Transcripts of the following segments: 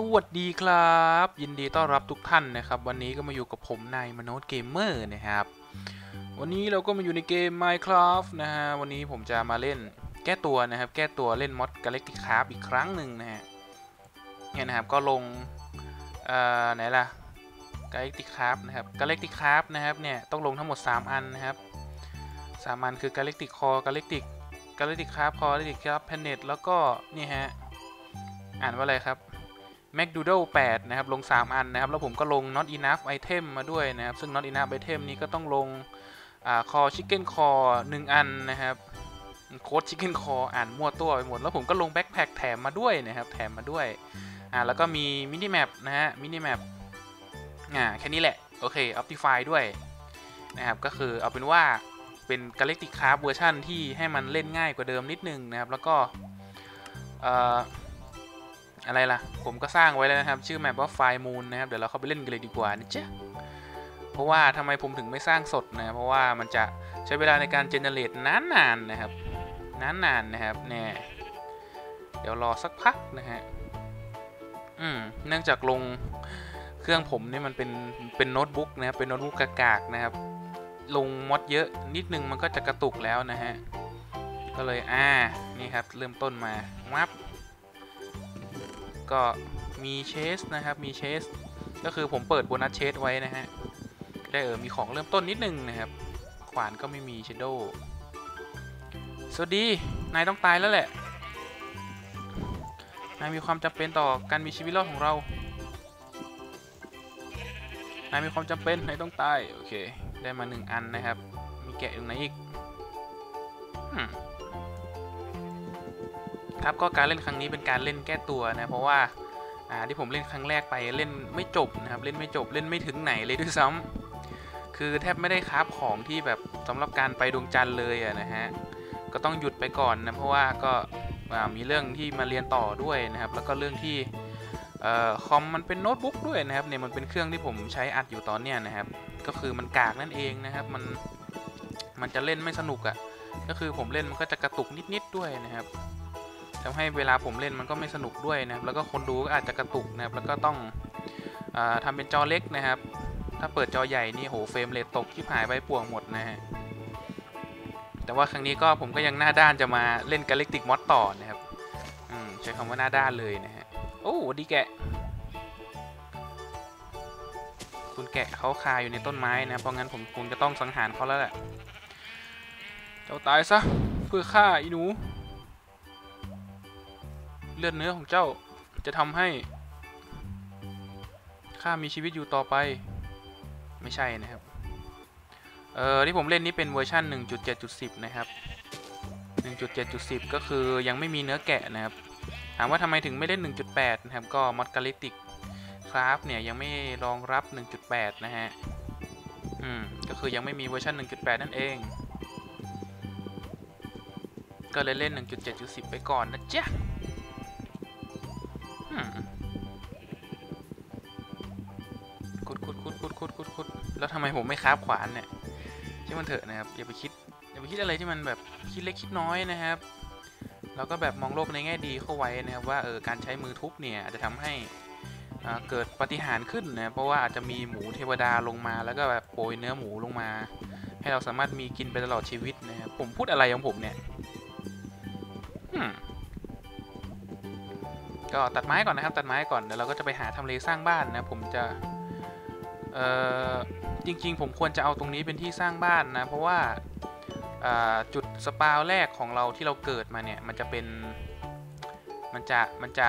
สวัสดีครับ ยินดีต้อนรับทุกท่านนะครับ วันนี้ก็มาอยู่กับผมนายมโนษเกมเมอร์นะครับ วันนี้เราก็มาอยู่ในเกม Minecraft นะฮะวันนี้ผมจะมาเล่นแก้ตัวนะครับ แก้ตัวเล่นมอด Galactic Craft อีกครั้งหนึ่งนะฮะเนี่ยนะครับก็ลงเอ่อไหนล่ะ Galactic Craft นะครับ Galactic Craft นะครับเนี่ยต้องลงทั้งหมด 3 อันนะครับ3อันคือ Galactic Core Galactic Galactic Craft Core Galactic Craft Planet แล้วก็นี่ฮะอ่านว่าอะไรครับ MacDoodle 8 นะครับ ลง 3 อันนะครับ แล้วผมก็ลง Not Enough Item มาด้วยนะครับ ซึ่ง Not Enough Item นี้ก็ต้องลงคอ่า Core Chicken Core 1อันนะครับโค้ด Chicken Core อ่านมั่วตัวไปหมด แล้วผมก็ลง Backpack แถมมาด้วยนะครับ แถมมาด้วยอ่าแล้วก็มี Mini Map นะฮะ Mini Map อ่าแค่นี้แหละ โอเค Optify ด้วยนะครับ ก็คือเอาเป็นว่าเป็น Galactic Craft เวอร์ชันที่ให้มันเล่นง่ายกว่าเดิมนิดนึงนะครับ แล้วก็เอ่อ อะไรล่ะ ผมก็สร้างไว้แล้วนะครับ ชื่อแมปว่าไฟมูนนะครับ เดี๋ยวเราเข้าไปเล่นกันเลยดีกว่านะจ๊ะเพราะว่าทำไมผมถึงไม่สร้างสดนะ เพราะว่ามันจะใช้เวลาในการเจเนเรตนานๆนนะครับ นานๆนนะครับเนี่ยเดี๋ยวรอสักพักนะฮะ อืม เนื่องจากลงเครื่องผมนี่มันเป็นเป็นโน้ตบุ๊กนะครับ เป็นโน้ตบุ๊กกากๆนะครับ ลงมอดเยอะนิดนึงมันก็จะกระตุกแล้วนะฮะ ก็เลยอ่า นี่ครับ เริ่มต้นมาวับ ก็มีเชสนะครับ มีเชส ก็คือผมเปิดโบนัสเชสไว้นะฮะ ได้เออ มีของเริ่มต้นนิดนึงนะครับ ขวานก็ไม่มีเชดโดสวัสดี นายต้องตายแล้วแหละ นายมีความจำเป็นต่อการมีชีวิตรอดของเรา นายมีความจำเป็น นายต้องตาย โอเค ได้มาหนึ่งอันนะครับ มีแกะตรงไหนอีก ครับก็การเล่นครั้งนี้เป็นการเล่นแก้ตัวนะ เพราะว่าอ่าที่ผมเล่นครั้งแรกไปเล่นไม่จบนะครับเล่นไม่จบเล่นไม่ถึงไหนเลยด้วยซ้ำคือแทบไม่ได้คราฟของที่แบบสำหรับการไปดวงจันทร์เลยอะนะฮะก็ต้องหยุดไปก่อนนะเพราะว่าก็มีเรื่องที่มาเรียนต่อด้วยนะครับ แล้วก็เรื่องที่เอ่อคอมมันเป็นโน้ตบุ๊กด้วยนะครับเนี่ยมันเป็นเครื่องที่ผมใช้อัดอยู่ตอนเนี้ยนะครับ ก็คือมันกากนั่นเองนะครับมันมันจะเล่นไม่สนุกอะ่ะก็คือผมเล่นมันก็จะกระตุกนิดๆด้วยนะครับ ทำให้เวลาผมเล่นมันก็ไม่สนุกด้วยนะครับแล้วก็คนดูก็อาจจะกระตุกนะครับแล้วก็ต้องอทำเป็นจอเล็กนะครับ ถ้าเปิดจอใหญ่นี่โหเฟรมเรทตกที่หายไปป่วงหมดนะฮะแต่ว่าครั้งนี้ก็ผมก็ยังหน้าด้านจะมาเล่น Galactic Mod ต่อนะครับอืมใช้คำว่าหน้าด้านเลยนะฮะโอ้ดีแกะ คุณแกะเขาคาอยู่ในต้นไม้นะเพราะงั้นผมคงจะต้องสังหารเขาแล้วแหละเจ้าตายซะเพื่อฆ่าอีหนู เลือดเนื้อของเจ้าจะทำให้ข้ามีชีวิตอยู่ต่อไป ไม่ใช่นะครับ เอ่อที่ผมเล่นนี้เป็นเวอร์ชัน1.7.10 นะครับ 1.7.10 ก็คือยังไม่มีเนื้อแกะนะครับ ถามว่าทำไมถึงไม่เล่น 1.8 นะครับ ก็มอดกาลิติกคราฟเนี่ยยังไม่รองรับ 1.8 นะฮะ อืม ก็คือยังไม่มีเวอร์ชัน1.8 นั่นเอง ก็เลยเล่น 1.7.10 ไปก่อนนะจ๊ะ ขุดขุดขุดขุดขุดขุดขุดแล้วทำไมผมไม่คราบขวานเนี่ยช่างมันเถอะนะครับ อย่าไปคิด อย่าไปคิดอะไรที่มันแบบคิดเล็กคิดน้อยนะครับแล้วก็แบบมองโลกในแง่ดีเข้าไว้นะครับว่าเออการใช้มือทุบเนี่ยอาจจะทำให้เกิดปฏิหารขึ้นนะเพราะว่าอาจจะมีหมูเทวดาลงมา แล้วก็แบบโปรยเนื้อหมูลงมา ให้เราสามารถมีกินไปตลอดชีวิตนะครับผมพูดอะไรของผมเนี่ย ก็ตัดไม้ก่อนนะครับ ตัดไม้ก่อนเดี๋ยวเราก็จะไปหาทำเลสร้างบ้านนะ ผมจะเอ่อจริง ๆ ผมควรจะเอาตรงนี้เป็นที่สร้างบ้านนะ เพราะว่าจุดสปาวแรกของเราที่เราเกิดมาเนี่ยมันจะเป็นมันจะมันจะ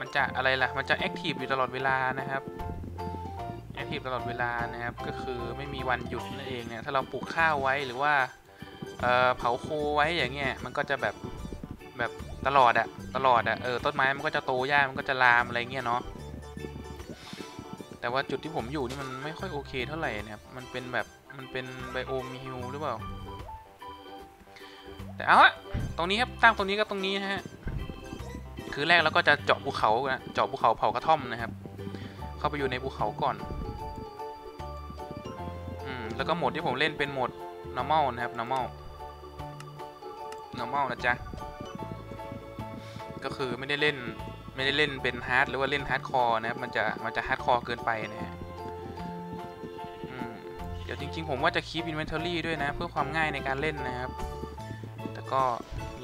มันจะอะไรล่ะมันจะแอคทีฟอยู่ตลอดเวลานะครับแอคทีฟตลอดเวลานะครับก็คือไม่มีวันหยุดนั่นเองเนี่ยถ้าเราปลูกข้าวไว้หรือว่าเอ่อเผาโคไว้อย่างเงี้ยมันก็จะแบบ แบบตลอดอะตลอดอะเออต้นไม้มันก็จะโตหญ้ามันก็จะลามอะไรเงี้ยเนาะแต่ว่าจุดที่ผมอยู่นี่มันไม่ค่อยโอเคเท่าไหร่นะครับมันเป็นแบบมันเป็นไบโอมฮิลหรือเปล่าแต่เอาละตรงนี้ครับตั้งตรงนี้ก็ตรงนี้นะฮะคือแรกเราก็จะเจาะภูเขานะเจาะภูเขาเผากระท่อมนะครับ เข้าไปอยู่ในภูเขาก่อนอืมแล้วก็โหมดที่ผมเล่นเป็นโหมด normal นะครับ normal normal นะจ๊ะ ก็คือไม่ได้เล่นไม่ได้เล่นเป็นฮาร์ดหรือว่าเล่นฮาร์ดคอร์นะครับมันจะมันจะฮาร์ดคอร์เกินไปนะฮะเดี๋ยวจริงๆ ผมว่าจะคีปอินเวนทอรี่ด้วยนะ เพื่อความง่ายในการเล่นนะครับ แต่ก็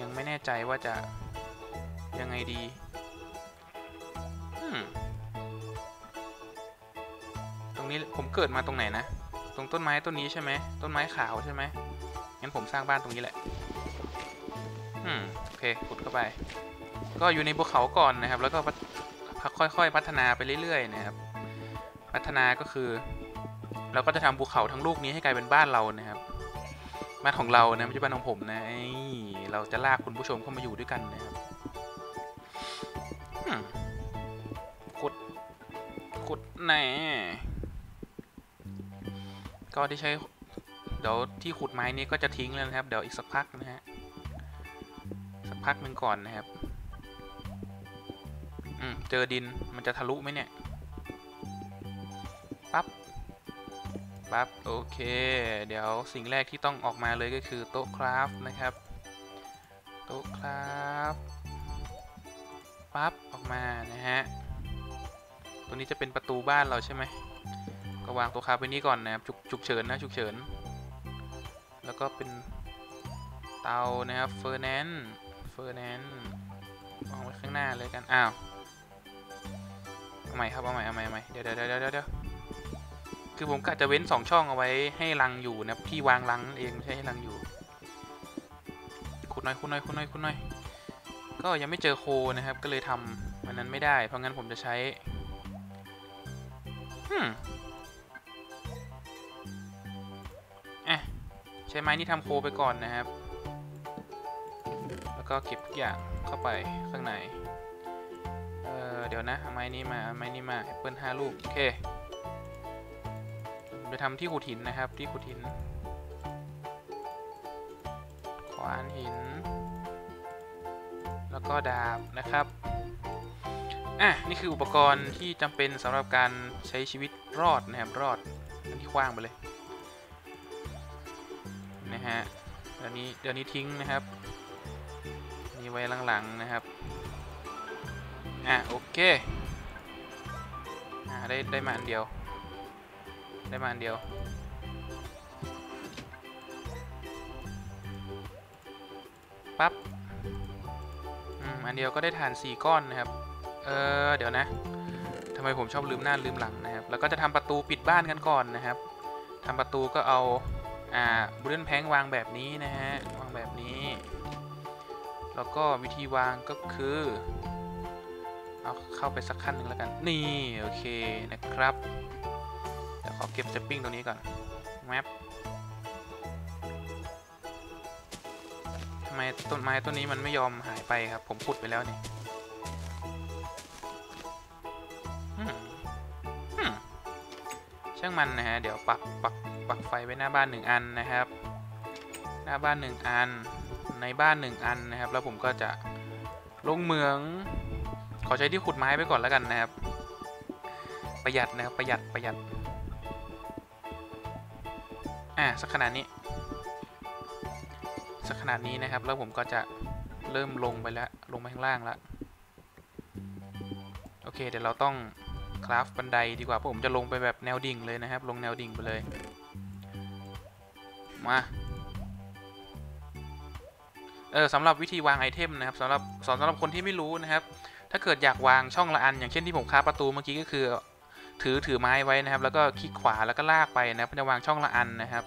ยังไม่แน่ใจว่าจะยังไงดีตรงนี้ผมเกิดมาตรงไหนนะ ตรงต้นไม้ต้นนี้ใช่ไหมต้นไม้ขาวใช่ไหมงั้นผมสร้างบ้านตรงนี้แหละอืมโอเคขุดเข้าไป ก็อยู่ในภูเขาก่อนนะครับ แล้วก็พัฒค่อยๆ พัฒนาไปเรื่อยๆ นะครับ พัฒนาก็คือ เราก็จะทำภูเขาทั้งลูกนี้ให้กลายเป็นบ้านเรานะครับบ้านของเรานะไม่ใช่บ้านของผมนะเราจะลากคุณผู้ชมเข้ามาอยู่ด้วยกันนะครับขุดขุดไหนก็ที่ใช้เดี๋ยวที่ขุดไม้นี้ก็จะทิ้งแล้วนะครับ เดี๋ยวอีกสักพักนะฮะสักพักหนึ่งก่อนนะครับ อืมเจอดินมันจะทะลุไหมเนี่ยปั๊บปั๊บโอเค เดี๋ยวสิ่งแรกที่ต้องออกมาเลยก็คือโต๊ะคราฟนะครับ โต๊ะคราฟปั๊บออกมานะฮะตัวนี้จะเป็นประตูบ้านเราใช่ไหมก็วางต๊ะคราฟไว้นี้ก่อนนะครับฉุกฉุกเฉินนะฉุกเฉิน แล้วก็เป็นเตานะครับเฟอร์แนนเฟอร์แนนวางไว้ข้างหน้าเลยกัน อ้าว ใหม่ครับเอาใหม่เอาใหม่เอาใหม่เดี๋ยวเดี๋ยวเดี๋ยวเดี๋ยวคือผมกะจะเว้นสองช่องเอาไว้ให้รังอยู่นะที่วางรังเองไม่ใช่ให้รังอยู่ขุดหน่อยขุดหน่อยขุดหน่อยขุดหน่อยก็ยังไม่เจอโคนะครับ ก็เลยทำมันนั้นไม่ได้ เพราะงั้นผมจะใช้ฮึมอะใช้ไม้นี่ทำโคไปก่อนนะครับ แล้วก็เก็บทุกอย่างเข้าไปข้างใน เดี๋ยวนะเอาไม้นี้มาเอาไม้นี้มาแอปเปิลห้าลูกโอเคผมจะทำที่ขุดหินนะครับที่ขุดหิน ขวานหิน แล้วก็ดาบนะครับอะนี่คืออุปกรณ์ที่จำเป็นสำหรับการใช้ชีวิตรอดนะครับรอดอันที่คว้างไปเลยนะฮะเดี๋ยวนี้เดี๋ยวนี้ทิ้งนะครับนี่ไว้หลังๆนะครับ อะโอเคอ่าได้ได้มาอันเดียว ได้มาอันเดียวปั๊บอืมอันเดียวก็ได้ฐานสี่ก้อนนะครับ เออเดี๋ยวนะทำไมผมชอบลืมหน้าลืมหลังนะครับ แล้วก็จะทำประตูปิดบ้านกันก่อนนะครับทำประตูก็เอาอ่าบูเดนแพงวางแบบนี้นะฮะวางแบบนี้ แล้วก็วิธีวางก็คือ เอาเข้าไปสักขั้นหนึ่งแล้วกัน นี่ โอเคนะครับเดี๋ยวขอเก็บสปริงตรงนี้ก่อนแมปทำไมต้นไม้ต้นนี้มันไม่ยอมหายไปครับ ผมขุดไปแล้วนี่อืมอืมช่างมันนะฮะ เดี๋ยวปักปักปักไฟไว้หน้าบ้านหนึ่งอันนะครับ หน้าบ้านหนึ่งอัน ในบ้านหนึ่งอันนะครับ แล้วผมก็จะลงเหมือง ขอใช้ที่ขุดไม้ไปก่อนแล้วกันนะครับ ประหยัดนะครับประหยัดประหยัด อะสักขนาดนี้ สักขนาดนี้นะครับ แล้วผมก็จะเริ่มลงไปแล้ว ลงไปข้างล่างแล้วโอเคเดี๋ยวเราต้องคราฟบันไดดีกว่าเพราะผมจะลงไปแบบแนวดิ่งเลยนะครับ ลงแนวดิ่งไปเลย มา เออสำหรับวิธีวางไอเทมนะครับสำหรับสอนสำหรับคนที่ไม่รู้นะครับ ถ้าเกิดอยากวางช่องละอัน อย่างเช่นที่ผมคาประตูเมื่อกี้ก็คือ ถือถือไม้ไว้นะครับ แล้วก็คลิกขวาแล้วก็ลากไปนะครับจะวางช่องละอันนะครับ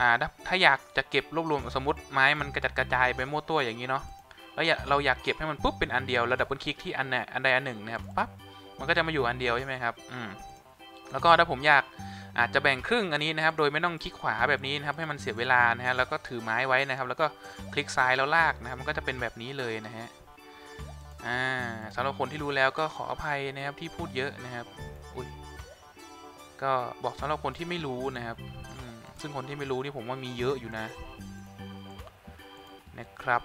อ่าถ้าอยากจะเก็บรวบรวมสมมติไม้มันกระจัดกระจายไปมั่วตัวอย่างนี้เนาะแล้วเราอยากเก็บให้มันปุ๊บเป็นอันเดียวแล้วดับเบิลคลิกที่อันเนี่ยอันใดอันหนึ่งนะครับปั๊บมันก็จะมาอยู่อันเดียวใช่ไหมครับอืมแล้วก็ถ้าผมอยากอาจจะแบ่งครึ่งอันนี้นะครับ โดยไม่ต้องคลิกขวาแบบนี้นะครับให้มันเสียเวลานะฮะแล้วก็ถือไม้ไว้นะครับ แล้วก็คลิกซ้ายแล้วลากนะครับ มันก็จะเป็นแบบนี้เลยนะฮะ อ่าสำหรับคนที่รู้แล้วก็ขออภัยนะครับที่พูดเยอะนะครับอุ้ยก็บอกสำหรับคนที่ไม่รู้นะครับซึ่งคนที่ไม่รู้นี่ผมว่ามีเยอะอยู่นะ นะครับ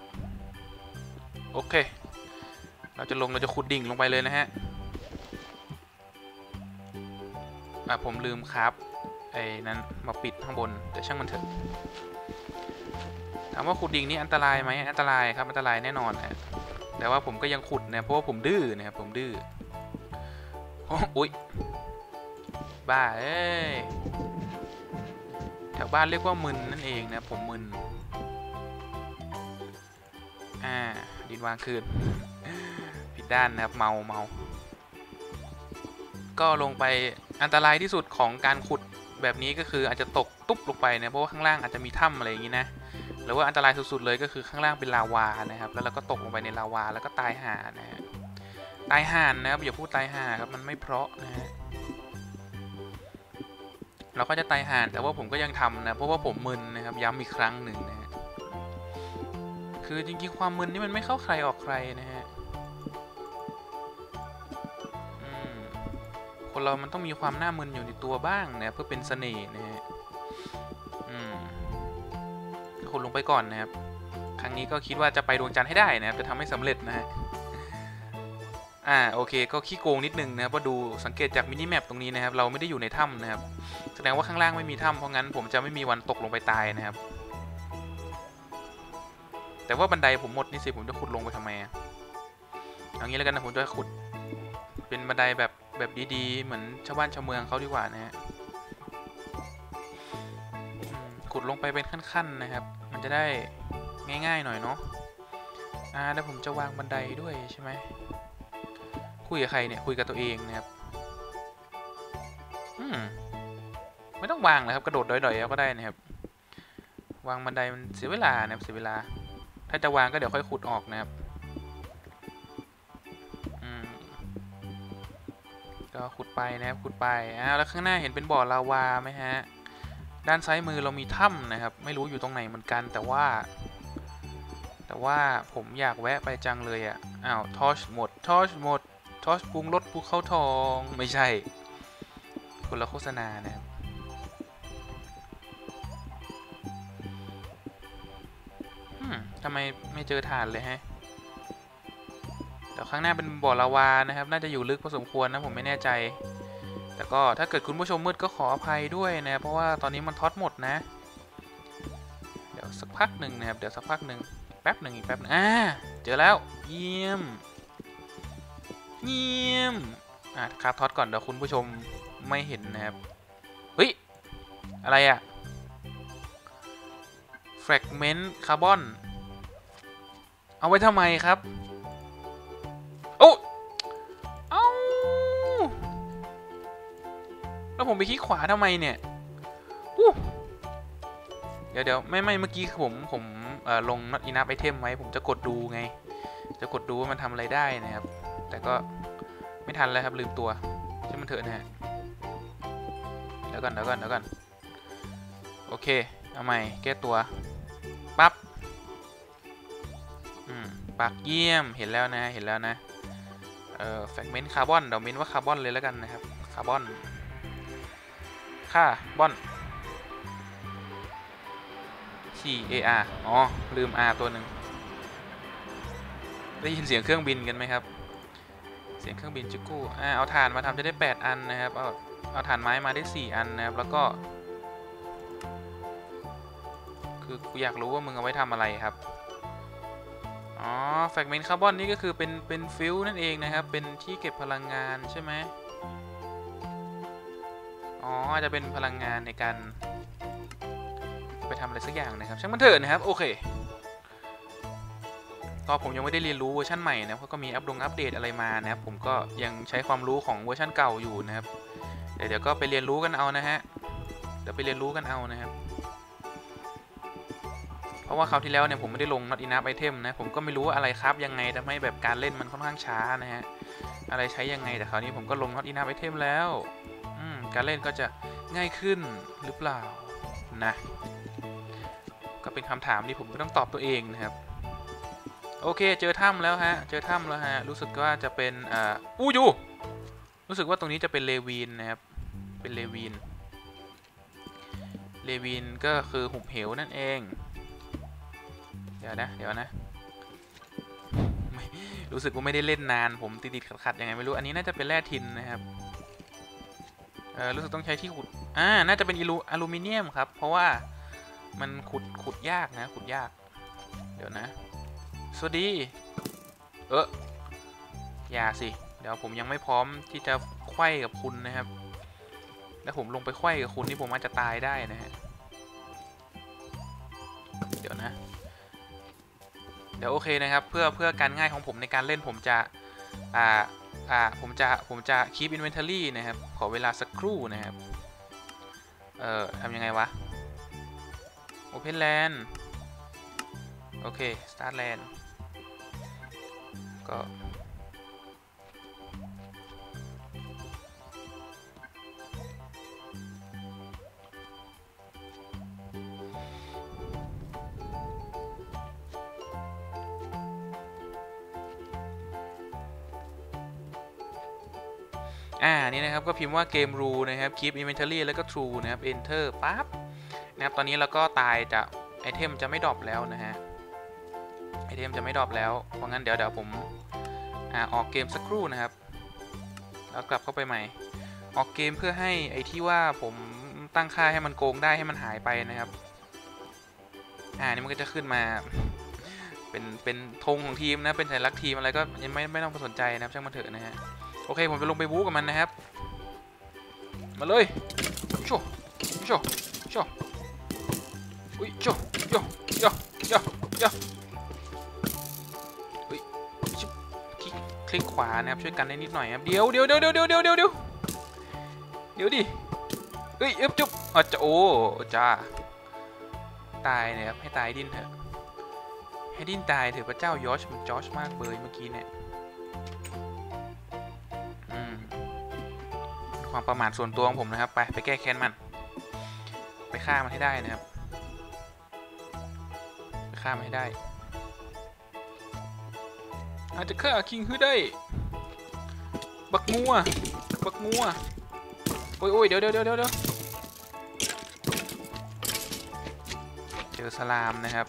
โอเค เราจะลงเราจะขุดดิ่งลงไปเลยนะฮะอะผมลืมครับไอ้นั้นมาปิดข้างบนแต่ช่างมันเถอะถามว่าขุดดิ่งนี่อันตรายไหมอันตรายครับอันตรายแน่นอนฮะ แต่ว่าผมก็ยังขุดนะเพราะว่าผมดื้อนะครับผมดื้ออ้อุ๊ยบ้าเอ้ยแถวบ้านเรียกว่ามึนนั่นเองนะผมมึนอ่าดินวางคืนผิดด้านนะครับเมาเมาก็ลงไปอันตรายที่สุดของการขุดแบบนี้ก็คืออาจจะตกตุ๊บลงไปนะเพราะว่าข้างล่างอาจจะมีถ้ำอะไรอย่างนี้นะ หรือว่าอันตรายสุดๆเลยก็คือข้างล่างเป็นลาวานะครับ แล้วเราก็ตกลงไปในลาวาแล้วก็ตายห่านะฮะตายห่านนะครับอย่าพูดตายห่าครับมันไม่เพราะนะฮะเราก็จะตายห่านแต่ว่าผมก็ยังทำนะเพราะว่าผมมึนนะครับย้ำอีกครั้งหนึ่งนะฮะคือจริงๆความมึนนี่มันไม่เข้าใครออกใครนะฮะคนเรามันต้องมีความหน้ามึนอยู่ในตัวบ้างนะเพื่อเป็นเสน่ห์นะฮะ ลงไปก่อนนะครับ ครั้งนี้ก็คิดว่าจะไปดวงจันทร์ให้ได้นะครับ จะทำให้สำเร็จนะฮะอ่าโอเคก็ขี้โกงนิดนึงนะครับว่าดูสังเกตจากมินิแมปตรงนี้นะครับ เราไม่ได้อยู่ในถ้ำนะครับ แสดงว่าข้างล่างไม่มีถ้ำเพราะงั้นผมจะไม่มีวันตกลงไปตายนะครับ แต่ว่าบันไดผมหมดนี่สิผมจะขุดลงไปทำไมอะเอางี้แล้วกันนะผมจะขุด เป็นบันไดแบบแบบดีๆ เหมือนชาวบ้านชาวเมืองเขาดีกว่านะฮะขุดลงไปเป็นขั้นๆนะครับ มันจะได้ง่ายๆหน่อยเนาะอ่าแล้วผมจะวางบันไดด้วยใช่ไหมคุยกับใครเนี่ยคุยกับตัวเองนะครับอืมไม่ต้องวางนะครับกระโดดดอยๆเอาก็ได้นะครับ วางบันไดมันเสียเวลานะครับเสียเวลา ถ้าจะวางก็เดี๋ยวค่อยขุดออกนะครับอืมก็ขุดไปนะครับขุดไปอ้าวแล้วข้างหน้าเห็นเป็นบ่อลาวาไหมฮะ ด้านซ้ายมือเรามีถ้ำนะครับ ไม่รู้อยู่ตรงไหนเหมือนกันแต่ว่า แต่ว่าผมอยากแวะไปจังเลยอะ่ะอ้าวทอชหมดทอชหมดทอชปรุงรสภูเขาทองไม่ใช่คนละโฆษณานะครับทำไมไม่เจอฐานเลยฮะเดี๋ยวข้างหน้าเป็นบ่อลาวานะครับ น่าจะอยู่ลึกพอสมควรนะผมไม่แน่ใจ แต่ก็ถ้าเกิดคุณผู้ชมมืดก็ขออภัยด้วยนะเพราะว่าตอนนี้มันท็อดหมดนะ เดี๋ยวสักพักหนึ่งนะครับเดี๋ยวสักพักหนึ่งแป๊บหนึ่งอีกแป๊บหนึงอ่าเจอแล้วเยี่ยมเยี่ยมอะคาบทอดก่อนเดี๋ยวคุณผู้ชมไม่เห็นนะครับเฮ้ยอะไรอะ fragment carbon เอาไว้ทำไมครับ โอ้ แล้วผมไปคลิกขวาทำไมเนี่ยอู้เดี๋ยวเดี๋ยวไม่ไม่เมื่อกี้ผมผมลง not enough item ไว้ผมจะกดดูไง จะกดดูว่ามันทำอะไรได้นะครับ แต่ก็ไม่ทันแล้วครับลืมตัวใช่มันเถอะนะฮะเดี๋ยวก่อนเดี๋ยวก่อนเดี๋ยวก่อนโอเคเอาใหม่แก้ตัวปั๊บอืมปักเยี่ยมเห็นแล้วนะเห็นแล้วนะเอ่อแฟกเมนต์คาร์บอนเดี๋ยวเมนว่าคาร์บอนเลยแล้วกันนะครับคาร์บอน ค่าบอน C A R อ๋อ ลืม R ตัวหนึ่งได้ยินเสียงเครื่องบินกันไหมครับ เสียงเครื่องบินจุกู้อ่าเอาถ่านมาทำจะได้ 8 อันนะครับ เอาเอาถ่านไม้มาได้ 4 อันนะครับ แล้วก็ คือกูอยากรู้ว่ามึงเอาไว้ทำอะไรครับ อ๋อแฟกเมนต์คาร์บอนนี่ก็คือเป็นเป็นฟิวนั่นเองนะครับ เป็นที่เก็บพลังงานใช่ไหม อ๋อจะเป็นพลังงานในการ ไปทำอะไรสักอย่างนะครับช่างมันเถอะนะครับ โอเค ก็ผมยังไม่ได้เรียนรู้เวอร์ชันใหม่นะเพราะก็มีอัปดงอัปเดตอะไรมานะครับ ผมก็ยังใช้ความรู้ของเวอร์ชันเก่าอยู่นะครับ เดี๋ยวเดี๋ยวก็ไปเรียนรู้กันเอานะฮะเดี๋ยวไปเรียนรู้กันเอานะครับ เพราะว่าคราวที่แล้วเนี่ยผมไม่ได้ลง not enough item นะผมก็ไม่รู้ว่าอะไรครับยังไงทำให้แบบการเล่นมันค่อนข้างช้านะฮะอะไรใช้ยังไงแต่คราวนี้ผมก็ลง not enough item แล้ว การเล่นก็จะง่ายขึ้นหรือเปล่านะ ก็เป็นคำถามที่ผมต้องตอบตัวเองนะครับ โอเคเจอถ้ำแล้วฮะ เจอถ้ำแล้วฮะ รู้สึกว่าจะเป็นอ่าอู้ยูรู้สึกว่าตรงนี้จะเป็นเลวีนนะครับ เป็นเลวีน เลวีนก็คือหุบเหวนั่นเอง เดี๋ยวนะ เดี๋ยวนะรู้สึกว่าไม่ได้เล่นนานผมติดๆขัดๆยังไงไม่รู้ อันนี้น่าจะเป็นแร่ทินนะครับ เออรู้สึกต้องใช้ที่ขุด อ่า น่าจะเป็นอลูอลูมิเนียมครับ เพราะว่ามันขุดขุดยากนะ ขุดยาก เดี๋ยวนะ สวัสดี เอออย่าสิ เดี๋ยวผมยังไม่พร้อมที่จะไขว้กับคุณนะครับ แล้วผมลงไปไขว้กับคุณนี่ผมอาจจะตายได้นะฮะ เดี๋ยวนะ เดี๋ยวโอเคนะครับ เพื่อเพื่อการง่ายของผมในการเล่นผมจะ อ่าอ่าผมจะผมจะ keep inventory นะครับ ขอเวลาสักครู่นะครับ เอ่อทำยังไงวะ open land โอเค start land ก็ อ่านี่นะครับก็พิมพ์ว่าเกม rule นะครับ keep inventory แล้วก็ true นะครับ enter ปั๊บนะครับตอนนี้เราก็ตายจะไอเทมจะไม่ดรอปแล้วนะฮะไอเทมจะไม่ดรอปแล้วเพราะงั้นเดี๋ยวเดี๋ยวผมอ่าออกเกมสักครู่นะครับ แล้วกลับเข้าไปใหม่ ออกเกมเพื่อให้ไอที่ว่าผมตั้งค่าให้มันโกงได้ให้มันหายไปนะครับอ่านี่มันก็จะขึ้นมาเป็นเป็นธงของทีมนะเป็นสัญลักษณ์ทีมอะไรก็ยังไม่ไม่ต้องไปสนใจนะครับช่างมันเถอะนะฮะ โอเคผมจะลงไปบู๊กับมันนะครับ มาเลยโชโชโชอุ้ยโชโยโยโยโยอุ้ยชิบคลิกคลิกขวานะครับช่วยกันได้นิดหน่อยครับเดี๋ยวเดี๋ยวเดี๋ยวเดี๋ยวเดี๋ยวเดี๋ยวเดี๋ยวเดี๋ยวดิเฮ้ยอึ๊บจุ๊บอ๋อจะโอ้จ้าตายนะครับให้ตายดิ้นเถอะให้ดิ้นตายเถอะพระเจ้ายอชมันจอชมากเลยเมื่อกี้เนี่ย ความประมาทส่วนตัวของผมนะครับ ไปไปแก้แค้นมัน ไปฆ่ามันให้ได้นะครับ ไปฆ่ามันให้ได้ อาจจะฆ่าคิงฮือได้ บักงัวบักงัวโอ้ยโอ้ยเดี๋ยวเดี๋ยวเดี๋ยวเดี๋ยวเจอสลามนะครับ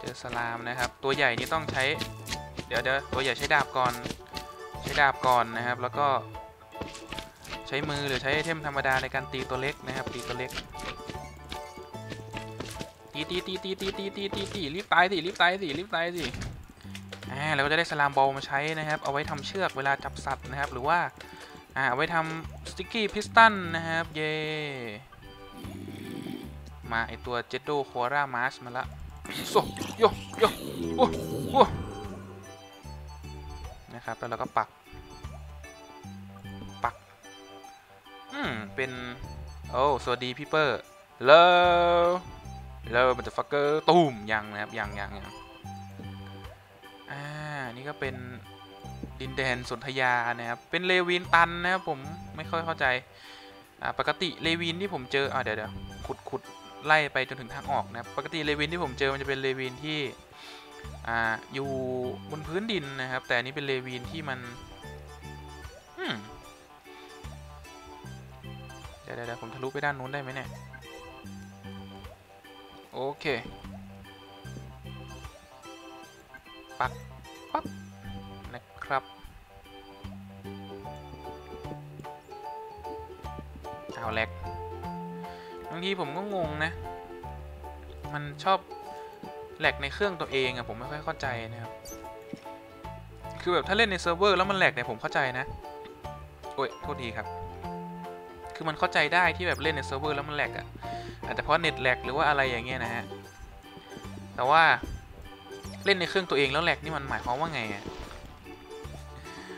เจอสลามนะครับ ตัวใหญ่นี่ต้องใช้ เดี๋ยวเดี๋ยวตัวใหญ่ใช้ดาบก่อน ใช้ดาบก่อนนะครับ แล้วก็ ใช้มือหรือใช้ไอเทมธรรมดาในการตีตัวเล็กนะครับตีตัวเล็กตีตีตีตีตีตีตีตีตีรีบตายสิรีบตายสิรีบตายสิอ่าเราก็จะได้สลามบอลมาใช้นะครับ เอาไว้ทำเชือกเวลาจับสัตว์นะครับ หรือว่าอ่าเอาไว้ทำสติ๊กกี้พิสตันนะครับ เย่มาไอตัวเจโดโครามาสมาละโซโยโยโอ้โอ้นะครับแล้วเราก็ปัก เป็น โอ้สวัสดีพี่เปอร์เลเลมันจะฟักเกอร์ตูมยังนะครับยังยังยังอ่านี่ก็เป็นดินแดนสนธยานะครับเป็นเลวินตันนะครับผมไม่ค่อยเข้าใจอ่าปกติเลวินที่ผมเจออ่าเดี๋ยวเดี๋ยวขุดขุดไล่ไปจนถึงทางออกนะครับปกติเลวินที่ผมเจอมันจะเป็นเลวินที่อ่าอยู่บนพื้นดินนะครับ แต่นี้เป็นเลวินที่มันอืม ดี๋ยวเดี๋ยวผมทะลุไปด้านนู้นได้ไหมเนี่ย โอเค ปักปั๊บนะครับ เอาแลกบางทีผมก็งงนะ มันชอบแหลกในเครื่องตัวเองอะผมไม่ค่อยเข้าใจนะครับ คือแบบถ้าเล่นในเซิร์ฟเวอร์แล้วมันแหลกเนี่ยผมเข้าใจนะ โอ้ย โทษทีครับ คือมันเข้าใจได้ที่แบบเล่นในเซิร์ฟเวอร์แล้วมันแหลกอะอาจจะเพราะเน็ตแหลกหรือว่าอะไรอย่างเงี้ยนะฮะ แต่ว่าเล่นในเครื่องตัวเองแล้วแหลกนี่มันหมายความว่าไงอะ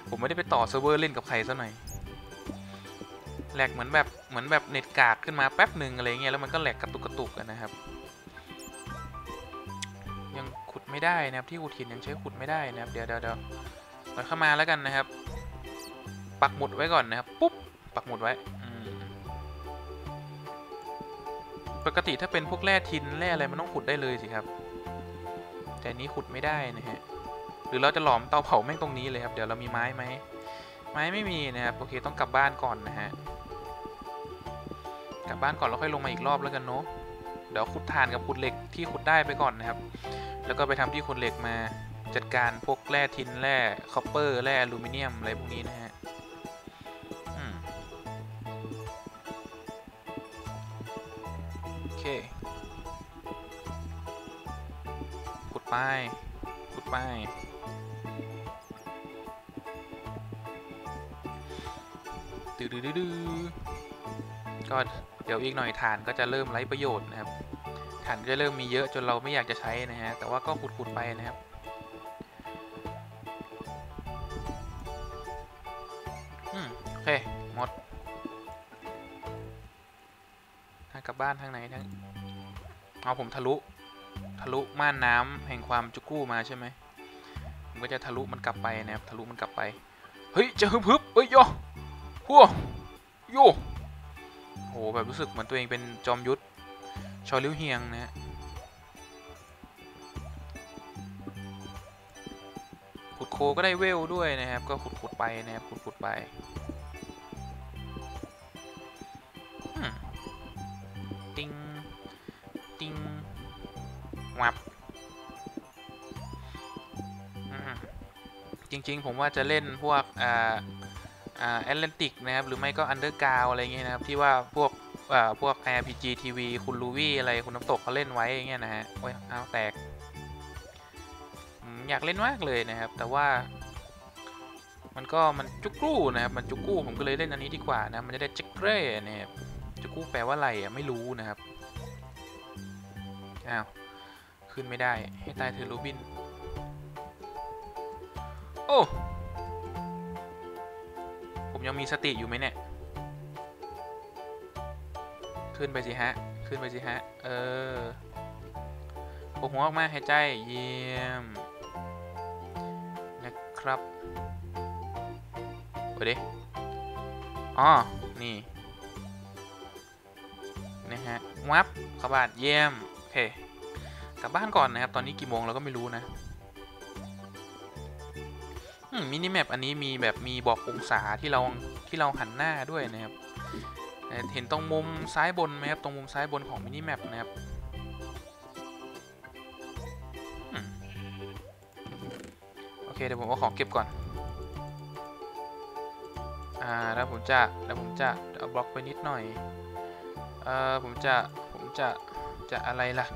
ผมไม่ได้ไปต่อเซิร์ฟเวอร์เล่นกับใครซะหน่อยแหลกเหมือนแบบเหมือนแบบเน็ตกากขึ้นมาแป๊บหนึ่งอะไรเงี้ยแล้วมันก็แหลกกระตุกกระตุกกันนะครับ ยังขุดไม่ได้นะครับที่ขุดหินยังใช้ขุดไม่ได้นะครับเดี๋ยวเดี๋ยวเดี๋ยวเข้ามาแล้วกันนะครับ ปักหมุดไว้ก่อนนะครับปุ๊บปักหมุดไว้ ปกติถ้าเป็นพวกแร่ทินแร่อะไรมันต้องขุดได้เลยสิครับ แต่นี้ขุดไม่ได้นะฮะ หรือเราจะหลอมเตาเผาแม่งตรงนี้เลยครับ เดี๋ยวเรามีไม้ไหม ไม้ไม่มีนะครับ โอเคต้องกลับบ้านก่อนนะฮะ กลับบ้านก่อนแล้วค่อยลงมาอีกรอบแล้วกันเนาะ เดี๋ยวขุดถ่านกับขุดเหล็กที่ขุดได้ไปก่อนนะครับ แล้วก็ไปทำที่ขุดเหล็กมาจัดการพวกแร่ทินแร่คอปเปอร์แร่อลูมิเนียมอะไรพวกนี้นะฮะ ดืดดือก็เดี๋ยวอีกหน่อยฐานก็จะเริ่มไร้ประโยชน์นะครับฐานก็จะเริ่มมีเยอะจนเราไม่อยากจะใช้นะฮะแต่ว่าก็ขุดๆไปนะครับอืมโอเคหมดทางกลับบ้านทางไหนทางเอาผมทะลุทะลุม่านน้ำแห่งความจุกู้มาใช่ไหมผมก็จะทะลุมันกลับไปนะครับทะลุมันกลับไปเฮ้ยจะฮึบฮึบเฮ้ยโย หัวโยโหแบบรู้สึกเหมือนตัวเองเป็นจอมยุทธชอลิ้วเฮียงนะฮะขุดโคก็ได้เวลด้วยนะครับ ก็ขุดขุดๆไปนะครับขุดขุดๆไปติงติงวับจริง ๆ ผมว่าจะเล่นพวกอ่า แอตแลนติกนะครับ หรือไม่ก็อันเดอร์กราวอะไรเงี้ยนะครับ ที่ว่าพวกอ่าพวก RPG TV คุณลูวี่อะไรคุณน้ำตกเขาเล่นไว้อย่างเงี้ยนะฮะโอ้ยเอาแตก อยากเล่นมากเลยนะครับ แต่ว่า มันก็มันจุกกู้นะครับ มันจุกกู้ผมก็เลยเล่นอันนี้ดีกว่านะ มันจะได้จิกเร่นะครับจุกกู้แปลว่าอะไรอะไม่รู้นะครับ อ้าว ขึ้นไม่ได้ ให้ตายเธอะโรบิน โอ้ ผมยังมีสติอยู่ไหมเนี่ย ขึ้นไปสิฮะ ขึ้นไปสิฮะ เออโผล่หัวออกมาหายใจ เยี่ยม นะครับไปดิอ๋อ นี่ นะฮะวับขบาดเยี่ยม โอเค กลับบ้านก่อนนะครับ ตอนนี้กี่โมงเราก็ไม่รู้นะ มินิแมปอันนี้มีแบบมีบอกองศาที่เราที่เราหันหน้าด้วยนะครับ เห็นตรงมุมซ้ายบนไหมครับ ตรงมุมซ้ายบนของมินิแมปนะครับอโอเคเดี๋ยวผมเอาของเก็บก่อน อ่าแล้วผมจะแล้วผมจะเอาบล็อกไปนิดหน่อย เอ่อผมจะผมจะจะอะไรล่ะ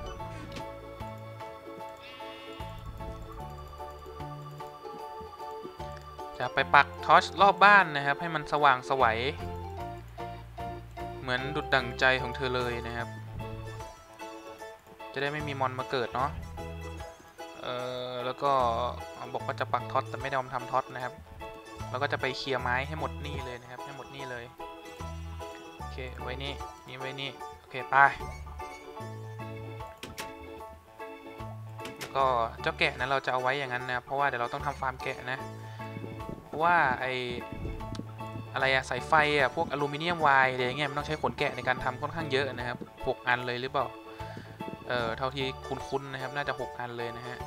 จะไปปักทอชรอบบ้านนะครับ ให้มันสว่างสวัย เหมือนดุดดั่งใจของเธอเลยนะครับ จะได้ไม่มีมอนมาเกิดเนาะเออแล้วก็บอกว่าจะปักท็อตแต่ไม่ยอมทำท็อตนะครับ แล้วก็จะไปเคลียร์ไม้ให้หมดนี่เลยนะครับ ให้หมดนี่เลยโอเคไว้นี่นี่ไว้นี่โอเคไปแล้วก็เจ้าแกะนั้นเราจะเอาไว้อย่างนั้นนะเพราะว่าเดี๋ยวเราต้องทำฟาร์มแกะนะ ว่าไออะไรอะสายไฟอะพวกอลูมิเนียมไวร์อะไรเงี้ยมันต้องใช้ขนแกะในการทำค่อนข้างเยอะนะครับหกอันเลยหรือเปล่า เออเท่าที่คุ้นๆนะครับ น่าจะหกอันเลยนะฮะ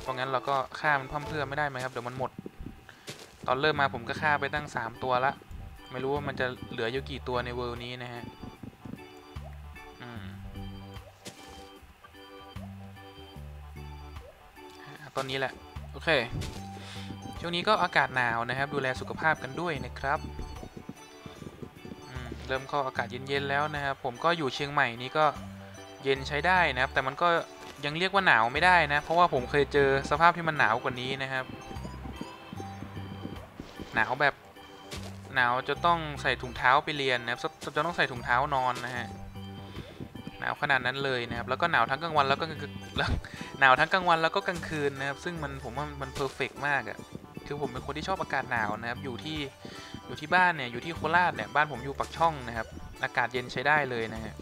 เพราะงั้นเราก็ฆ่ามันเพิ่มเพื่อไม่ได้ไหมครับ เดี๋ยวมันหมด ตอนเริ่มมาผมก็ฆ่าไปตั้ง 3 ตัวละ ไม่รู้ว่ามันจะเหลืออยู่กี่ตัวในเวิลด์นี้นะฮะอืมอะตอนนี้แหละ โอเค ช่วงนี้ก็อากาศหนาวนะครับ ดูแลสุขภาพกันด้วยนะครับเริ่มเข้าอากาศเย็นๆแล้วนะครับ ผมก็อยู่เชียงใหม่นี่ก็เย็นใช้ได้นะครับ แต่มันก็ยังเรียกว่าหนาวไม่ได้นะ เพราะว่าผมเคยเจอสภาพที่มันหนาวกว่านี้นะครับ หนาวแบบหนาวจะต้องใส่ถุงเท้าไปเรียนนะครับจะต้องใส่ถุงเท้านอนนะฮะหนาวขนาดนั้นเลยนะครับ แล้วก็หนาวทั้งกลางวันแล้วก็หนาวทั้งกลางวันแล้วก็กลางคืนนะครับ ซึ่งมันผมว่ามันเพอร์เฟกมากอะ คือผมเป็นคนที่ชอบอากาศหนาวนะครับ อยู่ที่อยู่ที่บ้านเนี่ยอยู่ที่โคราชเนี่ยบ้านผมอยู่ปักช่องนะครับ อากาศเย็นใช้ได้เลยนะฮะ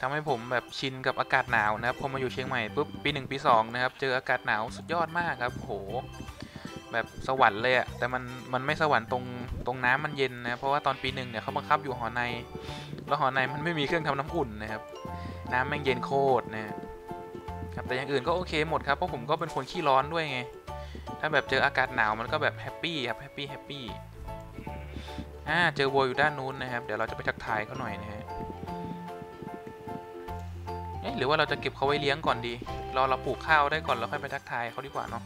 ทำให้ผมแบบชินกับอากาศหนาวนะครับพอมาอยู่เชียงใหม่ปุ๊บปีหนึ่งปีสองนะครับ เจออากาศหนาวสุดยอดมากครับโห แบบสวรรค์เลยอะแต่มันมันไม่สวรรค์ตรงตรงน้ำมันเย็นนะเพราะว่าตอนปีหนึ่งเนี่ยเขาบังคับอยู่หอใน แล้วหอในมันไม่มีเครื่องทำน้ำอุ่นนะครับ น้ำแม่งเย็นโคตรนะครับแต่อย่างอื่นก็โอเคหมดครับเพราะผมก็เป็นคนขี้ร้อนด้วยไง ถ้าแบบเจออากาศหนาวมันก็แบบแฮปปี้ครับแฮปปี้แฮปปี้อ่าเจอวัวอยู่ด้านนู้นนะครับ เดี๋ยวเราจะไปทักทายเขาหน่อยนะฮะเอ๊ะหรือว่าเราจะเก็บเขาไว้เลี้ยงก่อนดีรอเราปลูกข้าวได้ก่อนแล้วค่อยไปทักทายเขาดีกว่าเนาะ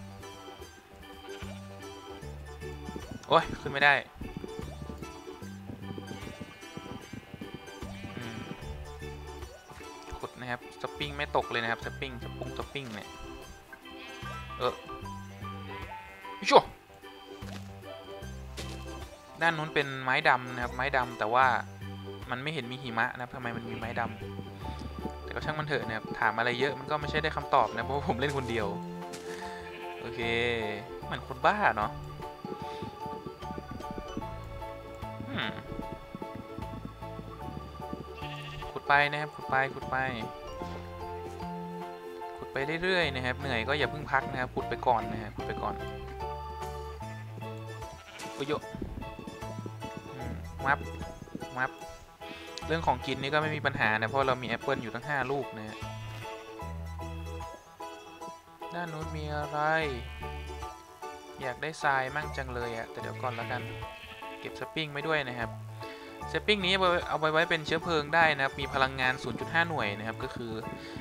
โอ้ยขึ้นไม่ได้ขุดนะครับสปริงไม่ตกเลยนะครับสปริงสปรุงสปริงเนี่ยเออ ชัวด้านนู้นเป็นไม้ดำนะครับ ไม้ดำแต่ว่ามันไม่เห็นมีหิมะนะครับทำไมมันมีไม้ดำแต่ก็ช่างมันเถอะนะครับถามอะไรเยอะมันก็ไม่ใช่ได้คำตอบนะเพราะผมเล่นคนเดียว โอเคเหมือนคนบ้าเนาะขุดไปนะครับขุดไปขุดไปขุดไปเรื่อยๆนะครับเหนื่อยก็อย่าเพิ่งพักนะครับขุดไปก่อนนะครับขุดไปก่อน โอ้ยโยอืมมับมับเรื่องของกินนี่ก็ไม่มีปัญหานะ เพราะเรามีแอปเปิลอยู่ทั้ง 5 ลูกนะฮะด้านนู้นมีอะไร อยากได้ทรายมั่งจังเลยอะแต่เดี๋ยวก่อนแล้วกัน เก็บสปริงไว้ด้วยนะครับสปริงนี้เอาไว้เอาไว้ไว้เป็นเชื้อเพลิงได้นะครับ มีพลังงาน 0.5 หน่วยนะครับ ก็คือ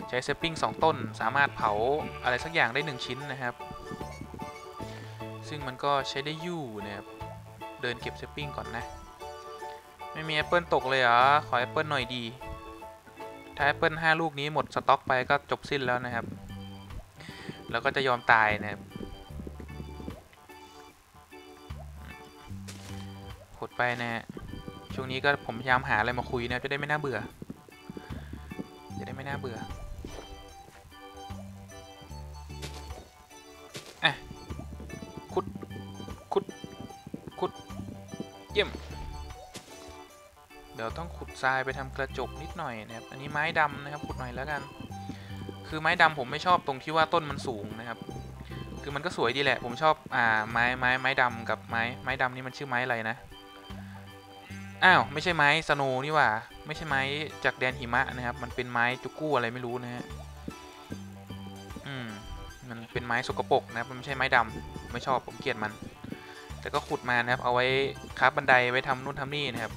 ใช้สปริง2 ต้น สามารถเผาอะไรสักอย่างได้ 1 ชิ้นนะครับ ซึ่งมันก็ใช้ได้อยู่นะครับ เดินเก็บเซปปิ้งก่อนนะ ไม่มีแอปเปิลตกเลยเหรอ ขอแอปเปิลหน่อยดี ถ้าแอปเปิลห้าลูกนี้หมดสต็อกไปก็จบสิ้นแล้วนะครับ แล้วก็จะยอมตายนะครับขุดไปนะ ช่วงนี้ก็ผมพยายามหาอะไรมาคุยนะจะได้ไม่น่าเบื่อ ทรายไปทำกระจกนิดหน่อยนะครับ อันนี้ไม้ดำนะครับขุดหน่อยแล้วกัน คือไม้ดำผมไม่ชอบตรงที่ว่าต้นมันสูงนะครับ คือมันก็สวยดีแหละ ผมชอบอ่าไม้ไม้ไม้ดำกับไม้ไม้ดำนี่มันชื่อไม้อะไรนะ อ้าวไม่ใช่ไม้สโนนี่ว่า ไม่ใช่ไม้จากแดนหิมะนะครับ มันเป็นไม้จุกู้อะไรไม่รู้นะฮะ อืมมันเป็นไม้สกปรกนะครับมันไม่ใช่ไม้ดำไม่ชอบผมเกลียดมัน แต่ก็ขุดมานะครับ เอาไว้คราฟบันไดไว้ทำนู่นทำนี่นะครับ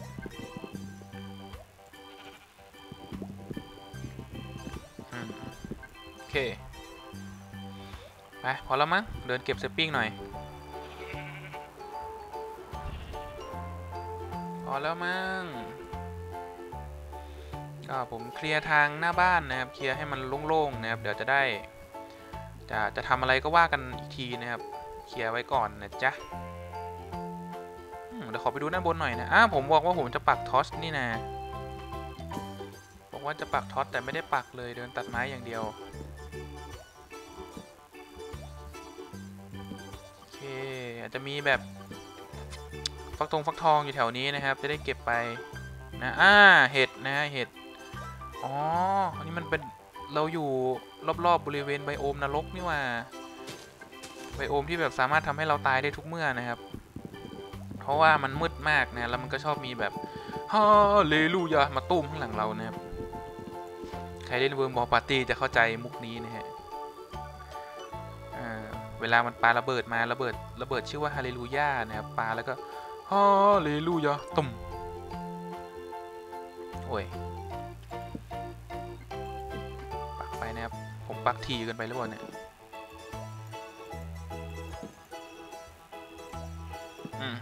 ไปพอแล้วมั้ง เดินเก็บสปริงหน่อย พอแล้วมั้ง ก็ผมเคลียร์ทางหน้าบ้านนะครับ เคลียร์ให้มันโล่งๆนะครับ เดี๋ยวจะได้ จะจะทำอะไรก็ว่ากันอีกทีนะครับ เคลียร์ไว้ก่อนนะจ๊ะเดี๋ยวขอไปดูด้านบนหน่อยนะ อ้าผมบอกว่าผมจะปักทอสนี่นะ บอกว่าจะปักทอตแต่ไม่ได้ปักเลยเดินตัดไม้อย่างเดียว จะมีแบบฟักทองฟักทองอยู่แถวนี้นะครับ จะได้เก็บไปนะอ่าเห็ดนะฮะเห็ดอ๋ออันนี้มันเป็นเราอยู่รอบๆบบริเวณไบโอมนรกนี่ว่าไบโอมที่แบบสามารถทำให้เราตายได้ทุกเมื่อนะครับ เพราะว่ามันมืดมากนะแล้วมันก็ชอบมีแบบฮาเลลูยามาตุ้มข้างหลังเรานะครับใครเล่นเวิร์มบอลปาร์ตี้จะเข้าใจมุกนี้นะฮะ เวลามันปาระเบิดมาระเบิดระเบิดชื่อว่าฮาเลลูยานะครับปาแล้วก็ฮาเลลูยาตุ่มโอ้ยปักไปนะครับ ผมปักทีกันไปหรือเปล่าเนี่ยอืม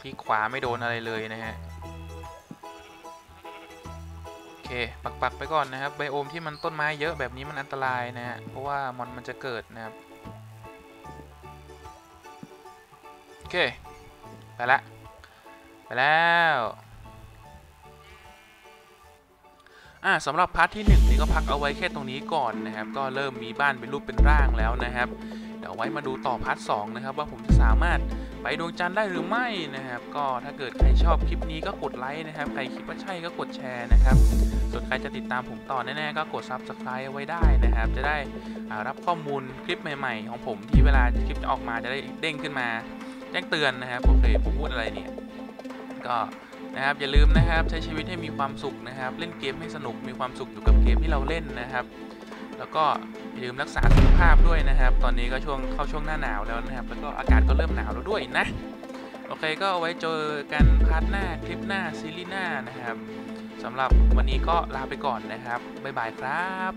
คลิกขวาไม่โดนอะไรเลยนะฮะ เคปักปักไปก่อนนะครับไบโอมที่มันต้นไม้เยอะแบบนี้มันอันตรายนะฮะเพราะว่ามอนมันจะเกิดนะครับโอเคไปละไปแล้วอ่าสำหรับพาร์ทที่1นี้ก็พักเอาไว้แค่ตรงนี้ก่อนนะครับ ก็เริ่มมีบ้านเป็นรูปเป็นร่างแล้วนะครับ เดี๋ยวไว้มาดูต่อพาร์ทสนะครับว่าผมจะสามารถ ไปดวงจันทร์ได้หรือไม่นะครับ ก็ถ้าเกิดใครชอบคลิปนี้ก็กดไลค์นะครับ ใครคิดว่าใช่ก็กดแชร์นะครับ ส่วนใครจะติดตามผมต่อแน่ๆก็กด Subscribe ไว้ได้นะครับ จะได้อ่ารับข้อมูลคลิปใหม่ๆ ของผมที่เวลาคลิปจะออกมาจะได้เด้งขึ้นมา แจ้งเตือนนะครับโอเคผมพูดอะไรเนี่ยก็นะครับอย่าลืมนะครับใช้ชีวิตให้มีความสุขนะครับ เล่นเกมให้สนุกมีความสุขอยู่กับเกมที่เราเล่นนะครับ แล้วก็อย่าลืมรักษาสุขภาพด้วยนะครับ ตอนนี้ก็ช่วงเข้าช่วงหน้าหนาวแล้วนะครับ แล้วก็อากาศก็เริ่มหนาวแล้วด้วยนะ โอเคก็เอาไว้เจอกันพาร์ทหน้าคลิปหน้าซีรีส์หน้านะครับสำหรับวันนี้ก็ลาไปก่อนนะครับบ๊ายบายครับ